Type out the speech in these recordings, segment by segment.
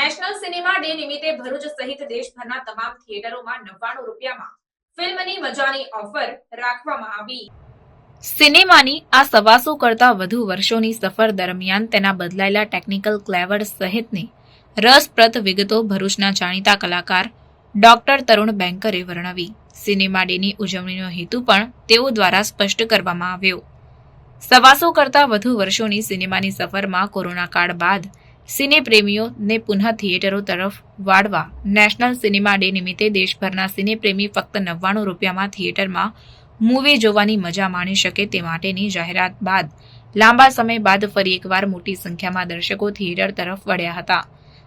National cinema day નિમિત્તે ભરૂચ સહિત દેશભરના તમામ થિયેટરોમાં નવ્વાણું રૂપિયામાં ફિલ્મની મજાની ઓફર રાખવામાં આવી. સિનેમાની આ સવાસો કરતા વધુ વર્ષોની સફર દરમિયાન તેના બદલાયેલા ટેકનિકલ ક્લેવર સહિતની રસપ્રદ વિગતો ભરૂચના જાણીતા કલાકાર ડોક્ટર તરુણ બેંકરે વર્ણવી. સિનેમા ડેની ઉજવણીનો હેતુ પણ તેઓ દ્વારા સ્પષ્ટ કરવામાં આવ્યો. સવાસો કરતા વધુ વર્ષોની સિનેમાની સફરમાં કોરોના કાળ બાદ સિને પ્રેમીઓને પુનઃ થિયેટરો તરફ વાળવા. નેશનલ સિનેમા ડે નિમિત્તે દેશભરના સિનેપ્રેમી ફક્ત નવ્વાણું રૂપિયામાં થિયેટરમાં મૂવી જોવાની મજા માણી શકે તે માટેની જાહેરાત બાદ. લાંબા સમય બાદ ફરી એકવાર મોટી સંખ્યામાં દર્શકો થિયેટર તરફ વળ્યા હતા.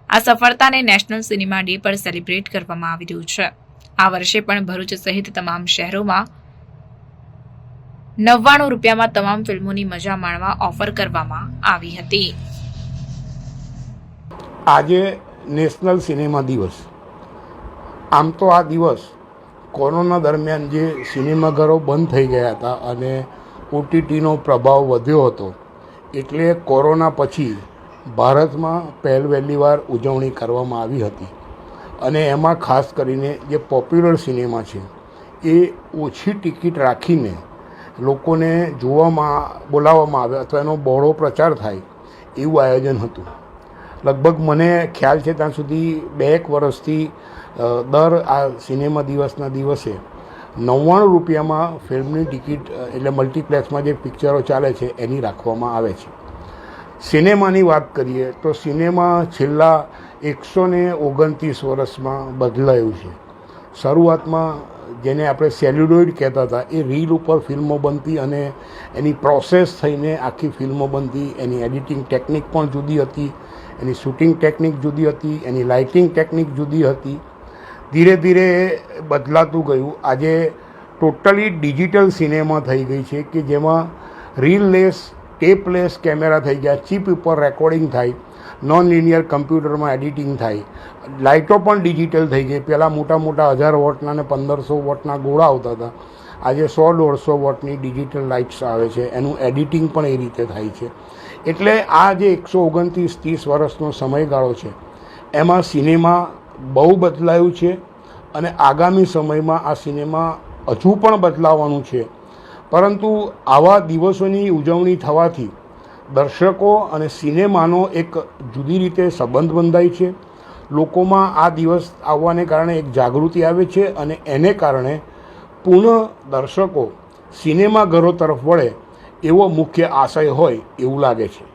આ સફળતાને નેશનલ સિનેમા ડે પર સેલિબ્રેટ કરવામાં આવી રહ્યું છે. આ વર્ષે પણ ભરૂચ સહિત તમામ શહેરોમાં નવ્વાણું રૂપિયામાં તમામ ફિલ્મોની મજા માણવા ઓફર કરવામાં આવી હતી. આજે નેશનલ સિનેમા દિવસ. આમ તો આ દિવસ કોરોના દરમિયાન જે સિનેમાઘરો બંધ થઈ ગયા હતા અને ઓટીટીનો પ્રભાવ વધ્યો હતો, એટલે કોરોના પછી ભારતમાં પહેલ વહેલી વાર ઉજવણી કરવામાં આવી હતી. અને એમાં ખાસ કરીને જે પોપ્યુલર સિનેમા છે, એ ઓછી ટિકિટ રાખીને લોકોને જોવામાં, બોલાવવામાં આવે અથવા એનો બહોળો પ્રચાર થાય એવું આયોજન હતું. લગભગ મને ખ્યાલ છે ત્યાં સુધી બે એક વર્ષથી દર આ સિનેમા દિવસના દિવસે નવ્વાણું રૂપિયામાં ફિલ્મની ટિકિટ એટલે મલ્ટીપ્લેક્સમાં જે પિક્ચરો ચાલે છે એની રાખવામાં આવે છે. સિનેમાની વાત કરીએ તો સિનેમા છેલ્લા એકસો ઓગણત્રીસ વર્ષમાં બદલાયું છે. શરૂઆતમાં જેને આપણે સેલ્યુલોઇડ કહેતા હતા, એ રીલ ઉપર ફિલ્મો બનતી અને એની પ્રોસેસ થઈને આખી ફિલ્મો બનતી, એની એડિટિંગ ટેકનિક પણ જુદી હતી, એની શૂટિંગ ટેકનિક જુદી હતી, એની લાઇટિંગ ટેકનિક જુદી હતી. ધીરે ધીરે બદલાતું ગયું. આજે ટોટલી ડિજિટલ સિનેમા થઈ ગઈ છે કે જેમાં રીલલેસ ટેપલેસ કેમેરા થઈ ગયા, ચીપ ઉપર રેકોર્ડિંગ થાય નોન લિનિયર કમ્પ્યુટરમાં એડિટિંગ થાય. લાઇટો પણ ડિજિટલ થઈ ગઈ. પહેલાં મોટા મોટા હજાર વોટના ને પંદરસો વોટના ગોળા આવતા હતા. આજે સો દોઢસો વોટની ડિજિટલ લાઇટ્સ આવે છે. એનું એડિટિંગ પણ એ રીતે થાય છે. એટલે આ જે એકસો ઓગણત્રીસ ત્રીસ વર્ષનો સમયગાળો છે, એમાં સિનેમા બહુ બદલાયું છે અને આગામી સમયમાં આ સિનેમા હજુ પણ બદલાવાનું છે. પરંતુ આવા દિવસોની ઉજવણી થવાથી દર્શકો અને સિનેમાનો એક જુદી રીતે સંબંધ બંધાય છે. લોકોમાં આ દિવસ આવવાને કારણે એક જાગૃતિ આવે છે અને એને કારણે પુનઃ દર્શકો સિનેમાઘરો તરફ વળે એવો મુખ્ય આશય હોય એવું લાગે છે.